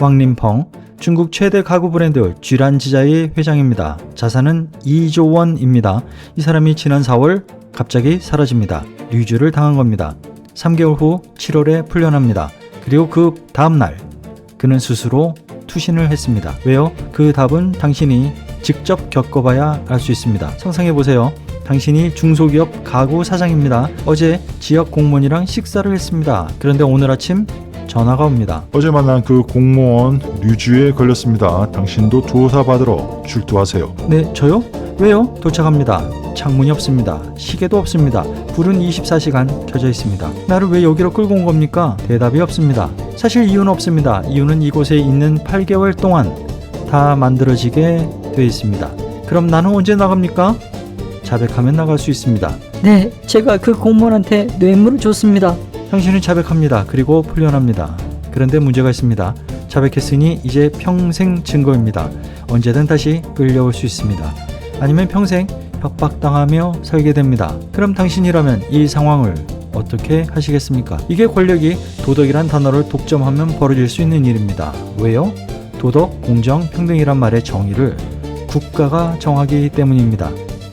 왕림펑 중국 최대 가구 브랜드 쥐란지자의 회장입니다. 자산은 2조 원입니다. 이 사람이 지난 4월 갑자기 사라집니다. 류주를 당한 겁니다. 3개월 후 7월에 풀려납니다. 그리고 그 다음 날 그는 스스로 투신을 했습니다. 왜요? 그 답은 당신이 직접 겪어봐야 알 수 있습니다. 상상해 보세요. 당신이 중소기업 가구 사장입니다. 어제 지역 공무원이랑 식사를 했습니다. 그런데 오늘 아침 전화가 옵니다. 어제 만난 그 공무원 류주에 걸렸습니다. 당신도 조사받으러 출두하세요. 네, 저요? 왜요? 도착합니다. 창문이 없습니다. 시계도 없습니다. 불은 24시간 켜져 있습니다. 나를 왜 여기로 끌고 온 겁니까? 대답이 없습니다. 사실 이유는 없습니다. 이유는 이곳에 있는 8개월 동안 다 만들어지게 돼 있습니다. 그럼 나는 언제 나갑니까? 자백하면 나갈 수 있습니다. 네, 제가 그 공무원한테 뇌물을 줬습니다. 당신은 자백합니다. 그리고 풀려납니다. 그런데 문제가 있습니다. 자백했으니 이제 평생 증거입니다. 언제든 다시 끌려올 수 있습니다. 아니면 평생 협박당하며 살게 됩니다. 그럼 당신이라면 이 상황을 어떻게 하시겠습니까? 이게 권력이 도덕이란 단어를 독점하면 벌어질 수 있는 일입니다. 왜요? 도덕, 공정, 평등이란 말의 정의를 국가가 정하기 때문입니다.